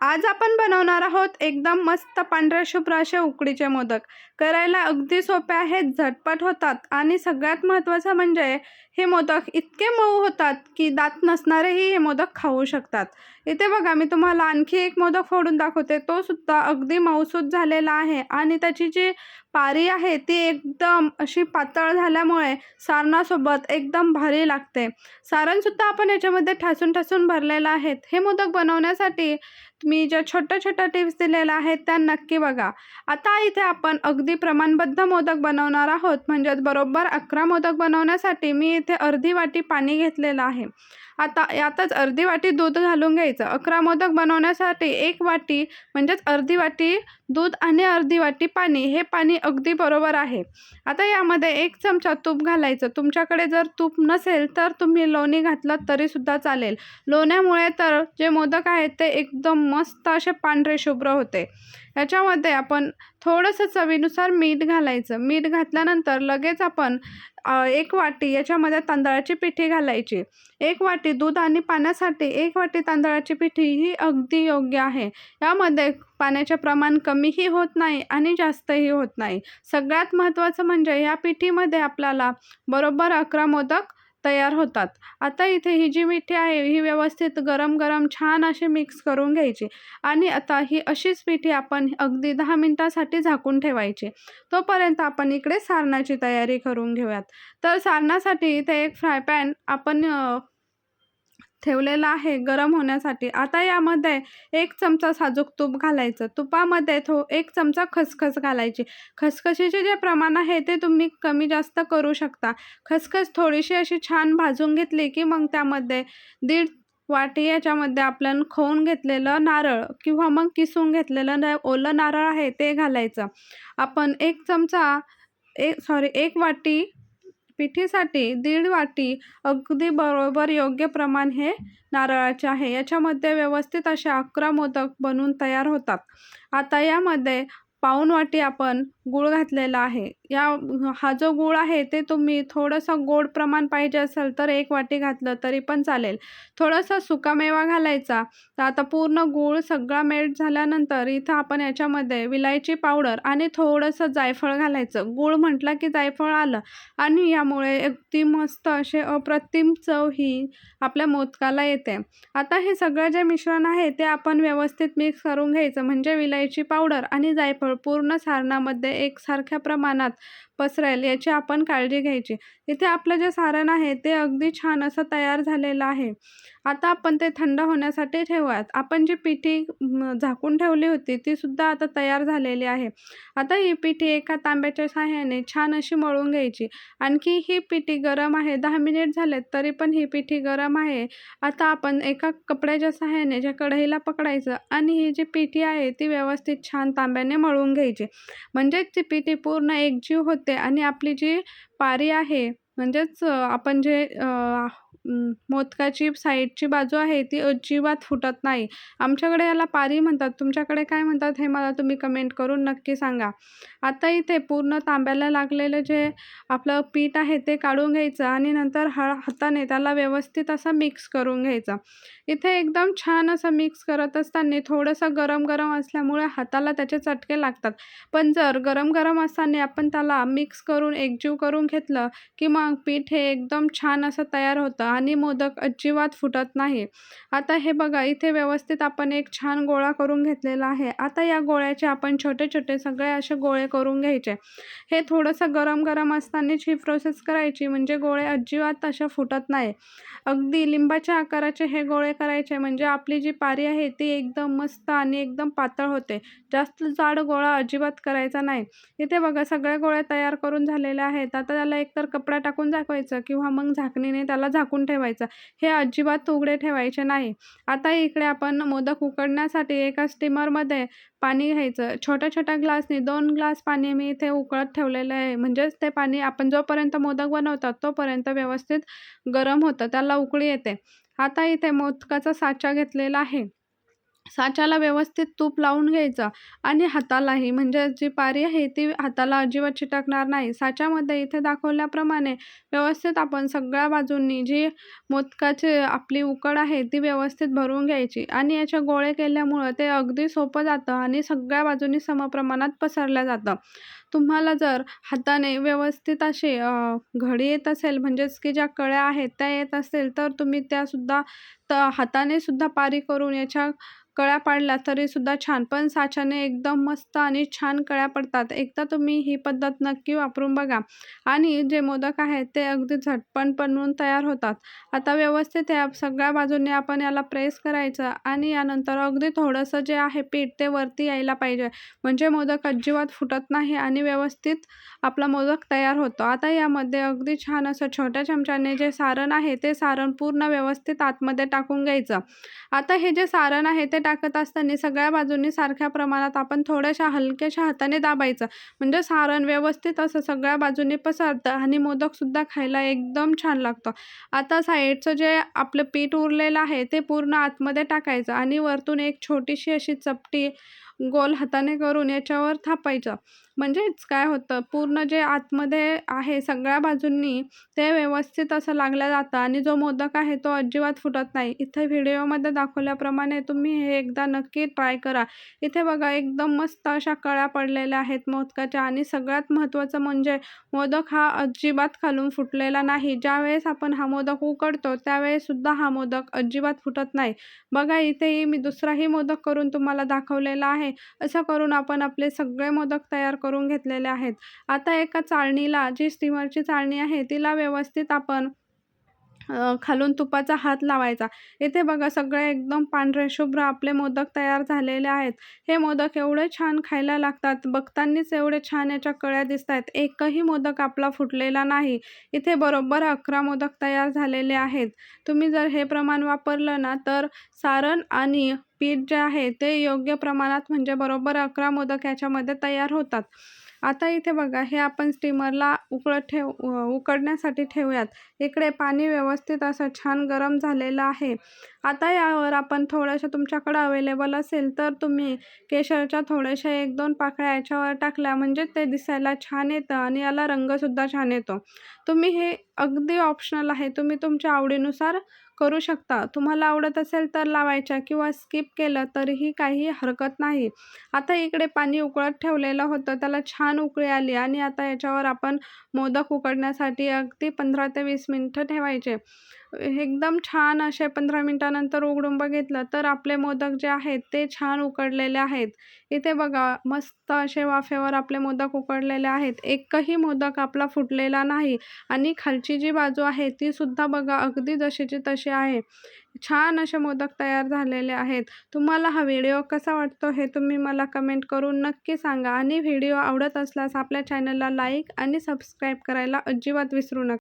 आज आपण बनवणार आहोत एकदम मस्त पांढऱ्या शुभ्र असे उकडीचे मोदक. करायला अगदी सोपे आहेत झटपट होतात आणि सगळ्यात महत्त्वाचं म्हणजे हे मोदक इतके मऊ होतात की दात नसणारेही हे मोदक खाऊ शकतात. इथे बघा मी तुम्हाला आणखी एक मोदक फोडून दाखवते. तो सुद्धा अगदी मऊसूत झालेला आहे आणि त्याची जी पारी आहे ती एकदम अशी पातळ झाल्यामुळे सारणासोबत एकदम भारी लागते. सारणसुद्धा आपण याच्यामध्ये ठासून ठासून भरलेलं आहेत. हे मोदक बनवण्यासाठी मी ज्या छोट्या छोट्या टिप्स दिलेल्या आहेत त्या नक्की बघा. आता इथे आपण अगदी प्रमाणबद्ध मोदक बनवणार आहोत. म्हणजेच बरोबर अकरा मोदक बनवण्यासाठी मी इथे अर्धी वाटी पाणी घेतलेलं आहे. आता यातच अर्धी वाटी दूध घालून घ्यायचं. अकरा मोदक बनवण्यासाठी एक वाटी म्हणजेच अर्धी वाटी दूध आणि अर्धी वाटी पाणी हे पाणी अगदी बरोबर आहे. आता यामध्ये एक चमचा तूप घालायचं. तुमच्याकडे जर तूप नसेल तर तुम्ही लोणी घातलं तरीसुद्धा चालेल. लोण्यामुळे तर जे मोदक आहेत ते एकदम मस्त असे पांढरे शुभ्र होते. याच्यामध्ये आपण थोडंसं चवीनुसार मीठ घालायचं. मीठ घातल्यानंतर लगेच आपण एक वाटी याच्यामध्ये तांदळाची पिठी घालायची. एक वाटी दूध आणि पाण्यासाठी एक वाटी तांदळाची पिठी ही अगदी योग्य आहे. यामध्ये पाण्याचे प्रमाण कमीही होत नाही आणि जास्तही होत नाही. सगळ्यात महत्त्वाचं म्हणजे या पिठीमध्ये आपल्याला बरोबर अकरा मोदक तयार होतात. आता इथे ही जी मिठी आहे ही व्यवस्थित गरम गरम छान अशी मिक्स करून घ्यायची आणि आता ही अशीच पिठी आपण अगदी दहा मिनटासाठी झाकून ठेवायची. तोपर्यंत आपण इकडे सारणाची तयारी करून घेऊयात. तर सारणासाठी इथे एक फ्राय पॅन आपण ठेवलेला आहे गरम होण्यासाठी. आता यामध्ये एक चमचा साजूक तूप घालायचं. तुपामध्ये थो एक चमचा खसखस घालायची. खसखशीचे जे प्रमाण आहे ते तुम्ही कमी जास्त करू शकता. खसखस थोडीशी अशी छान भाजून घेतली की मग त्यामध्ये दीड वाटी याच्यामध्ये आपण खोवून घेतलेलं नारळ किंवा मग किसून घेतलेलं न ओलं नारळ आहे ते घालायचं. आपण एक चमचा एक सॉरी एक वाटी पिठीसाठी दीड वाटी अगदी बरोबर योग्य प्रमाण हे नारळाचे आहे. याच्यामध्ये व्यवस्थित असे अकरा मोदक बनून तयार होतात. आता यामध्ये पाऊण वाटी आपण गूळ घातलेला आहे. या हा जो गूळ आहे ते तुम्ही थोडंसं गोड प्रमाण पाहिजे असेल तर एक वाटी घातलं तरी पण चालेल. थोडासा सुकामेवा घालायचा. तर आता पूर्ण गूळ सगळा मेल्ट झाल्यानंतर इथं आपण याच्यामध्ये विलायची पावडर आणि थोडंसं जायफळ घालायचं. गूळ म्हटलं की जायफळ आलं आणि यामुळे अगदी मस्त असे अप्रतिम चव ही आपल्या मोदकाला येते. आता हे सगळं जे मिश्रण आहे ते आपण व्यवस्थित मिक्स करून घ्यायचं. म्हणजे विलायची पावडर आणि जायफळ पूर्ण सारणामध्ये एकसारख्या प्रमाणात पसरेल याची आपण काळजी घ्यायची. इथे आपलं जे सारण आहे ते अगदी छान असं तयार झालेलं आहे. आता आपण ते थंड होण्यासाठी ठेवूयात. आपण जी पिठी झाकून ठेवली होती ती सुद्धा आता तयार झालेली आहे. आता ही पिठी एका तांब्याच्या साह्याने छान अशी मळून घ्यायची. आणखी ही पिठी गरम आहे दहा मिनिट झालेत तरी पण ही पिठी गरम आहे. आता आपण एका कपड्याच्या साह्याने ज्या कढईला पकडायचं आणि ही जी पिठी आहे ती व्यवस्थित छान तांब्याने मळून घ्यायची. म्हणजेच ती पिठी पूर्ण एकजीव होते आणि आपली जी पारी आहे म्हणजेच आपण जे मोदकाची साईडची बाजू आहे ती अजिबात फुटत नाही. आमच्याकडे याला पारी म्हणतात. तुमच्याकडे काय म्हणतात हे मला तुम्ही कमेंट करून नक्की सांगा. आता इथे पूर्ण तांब्याला लागलेलं जे आपलं पीठ आहे ते काढून घ्यायचं आणि नंतर हा हाताने त्याला व्यवस्थित असं मिक्स करून घ्यायचं. इथे एकदम छान असं मिक्स करत असताना थोडंसं गरम गरम असल्यामुळे हाताला त्याचे चटके लागतात. पण जर गरम गरम असताना आपण त्याला मिक्स करून एकजीव करून घेतलं की मग पीठ हे एकदम छान असं तयार होतं आणि मोदक अजिबात फुटत नाही. आता हे बघा इथे व्यवस्थित आपण एक छान गोळा करून घेतलेला आहे. आता या गोळ्याचे आपण छोटे छोटे सगळे असे गोळे करून घ्यायचे. हे थोडंसं गरम गरम असतानाच ही प्रोसेस करायची म्हणजे गोळे अजिबात अशा फुटत नाही. अगदी लिंबाच्या आकाराचे हे गोळे करायचे म्हणजे आपली जी पारी आहे ती एकदम मस्त आणि एकदम पातळ होते. जास्त जाड गोळा अजिबात करायचा नाही. इथे बघा सगळे गोळे तयार करून झालेले आहेत. आता त्याला एकतर कपडा टाकून झाकवायचं किंवा मग झाकणीने त्याला झाकून ठेवायचं. हे अजिबात उघडे ठेवायचे नाही. आता इकडे आपण मोदक उकडण्यासाठी एका स्टीमरमध्ये पाणी घ्यायचं. छोट्या छोट्या ग्लासने दोन ग्लास पाणी मी इथे उकळत ठेवलेलं आहे. म्हणजेच ते पाणी आपण जोपर्यंत मोदक बनवतात तोपर्यंत व्यवस्थित गरम होतं. त्याला उकळी येते. आता इथे मोदकाचा साचा घेतलेला आहे. साच्याला व्यवस्थित तूप लावून घ्यायचं आणि हातालाही म्हणजे जी पारी आहे ती हाताला अजिबात चिटकणार नाही. साच्यामध्ये इथे दाखवल्याप्रमाणे व्यवस्थित आपण सगळ्या बाजूंनी जी मोदकाची आपली उकड आहे ती व्यवस्थित भरून घ्यायची आणि याचे गोळे केल्यामुळं ते अगदी सोपं जातं आणि सगळ्या बाजूंनी समप्रमाणात पसरलं जातं. तुम्हाला जर हाताने व्यवस्थित असे घडी येत असेल म्हणजेच की ज्या कळ्या आहेत त्या येत असेल तर तुम्ही त्यासुद्धा त हाताने सुद्धा पारी करून याच्या कळ्या पाडल्या तरीसुद्धा छान. पण साच्याने एकदम मस्त आणि छान कळ्या पडतात. एकदा तुम्ही ही पद्धत नक्की वापरून बघा. आणि जे मोदक आहेत ते अगदी झटपण बनवून तयार होतात. आता व्यवस्थित या सगळ्या बाजूंनी आपण याला प्रेस करायचं आणि यानंतर अगदी थोडंसं जे आहे पीठ ते वरती यायला पाहिजे. म्हणजे मोदक अजिबात फुटत नाही आणि व्यवस्थित आपला मोदक तयार होतो. आता यामध्ये अगदी छान असं छोट्या चमच्याने जे सारण आहे ते सारण पूर्ण व्यवस्थित आतमध्ये टाकून घ्यायचं. आता हे जे सारण आहे ते टाकत असताना सगळ्या बाजूंनी सारख्या प्रमाणात आपण थोड्याशा हलक्याशा हाताने दाबायचं. म्हणजे सारण व्यवस्थित असं सगळ्या बाजूंनी पसरतं आणि मोदकसुद्धा खायला एकदम छान लागतं. आता साईडचं जे आपलं पीठ उरलेलं आहे ते पूर्ण आतमध्ये टाकायचं आणि वरतून एक छोटीशी अशी चपटी गोल हाताने करून याच्यावर थापायचं. म्हणजेच काय होतं पूर्ण जे आतमध्ये आहे सगळ्या बाजूंनी ते व्यवस्थित असं लागलं जातं आणि जो मोदक आहे तो अजिबात फुटत नाही. इथे व्हिडिओमध्ये दाखवल्याप्रमाणे तुम्ही हे एकदा नक्की ट्राय करा. इथे बघा एकदम मस्त अशा कळ्या पडलेल्या आहेत मोदकाच्या आणि सगळ्यात महत्त्वाचं म्हणजे मोदक हा अजिबात खालून फुटलेला नाही. ज्यावेळेस आपण हा मोदक उकडतो त्यावेळेससुद्धा हा मोदक अजिबात फुटत नाही. बघा इथेही मी दुसराही मोदक करून तुम्हाला दाखवलेला आहे. असं करून आपण आपले सगळे मोदक तयार करून घेतलेले आहेत. आता एका चाळणीला जी स्टीमरची चाळणी आहे तिला व्यवस्थित आपण खालून तुपाचा हात लावायचा. इथे बघा सगळे एकदम पांढरे शुभ्र आपले मोदक तयार झालेले आहेत. हे मोदक एवढे छान खायला लागतात. बघतानीच एवढे छान याच्या कळ्या दिसत आहेत एकही मोदक आपला फुटलेला नाही. इथे बरोबर अकरा मोदक तयार झालेले आहेत. तुम्ही जर हे प्रमाण वापरलं ना तर सारण आणि पीठ जे आहे ते योग्य प्रमाणात म्हणजे बरोबर अकरा मोदक याच्यामध्ये तयार होतात. आता इथे बघा हे आपण स्टीमरला उकळत ठेव उकडण्यासाठी ठेवूयात. इकडे पाणी व्यवस्थित असं छान गरम झालेलं आहे. आता यावर आपण थोडंसं तुमच्याकडं अवेलेबल असेल तर तुम्ही केशरच्या थोड्याशा एक दोन पाकळ्या याच्यावर टाकल्या म्हणजे ते दिसायला छान येतं आणि याला रंगसुद्धा छान येतो. तुम्ही हे अगदी ऑप्शनल आहे. तुम्ही तुमच्या आवडीनुसार करू शकता. तुम्हाला आवडत असेल तर लावायच्या किंवा स्किप केलं तरीही काही हरकत नाही. आता इकडे पाणी उकळत ठेवलेलं होतं. त्याला छान उकळी आली आणि आता याच्यावर आपण मोदक उकडण्यासाठी अगदी पंधरा ते वीस मिनटं ठेवायचे. एकदम छान असे पंधरा मिनटानंतर उघडून बघितलं तर आपले मोदक जे आहेत ते छान उकडलेले आहेत. इथे बघा मस्त असे वाफेवर आपले मोदक उकडलेले आहेत. एकही मोदक आपला फुटलेला नाही आणि खालची जी बाजू आहे ती सुद्धा बघा अगदी जशीची तशी आहे. छान असे मोदक तयार झालेले आहेत. तुम्हाला हा व्हिडिओ कसा वाटतो हे तुम्ही मला कमेंट करून नक्की सांगा. आणि व्हिडिओ आवडत असल्यास आपल्या चॅनलला लाईक आणि सबस्क्राईब करायला अजिबात विसरू नका.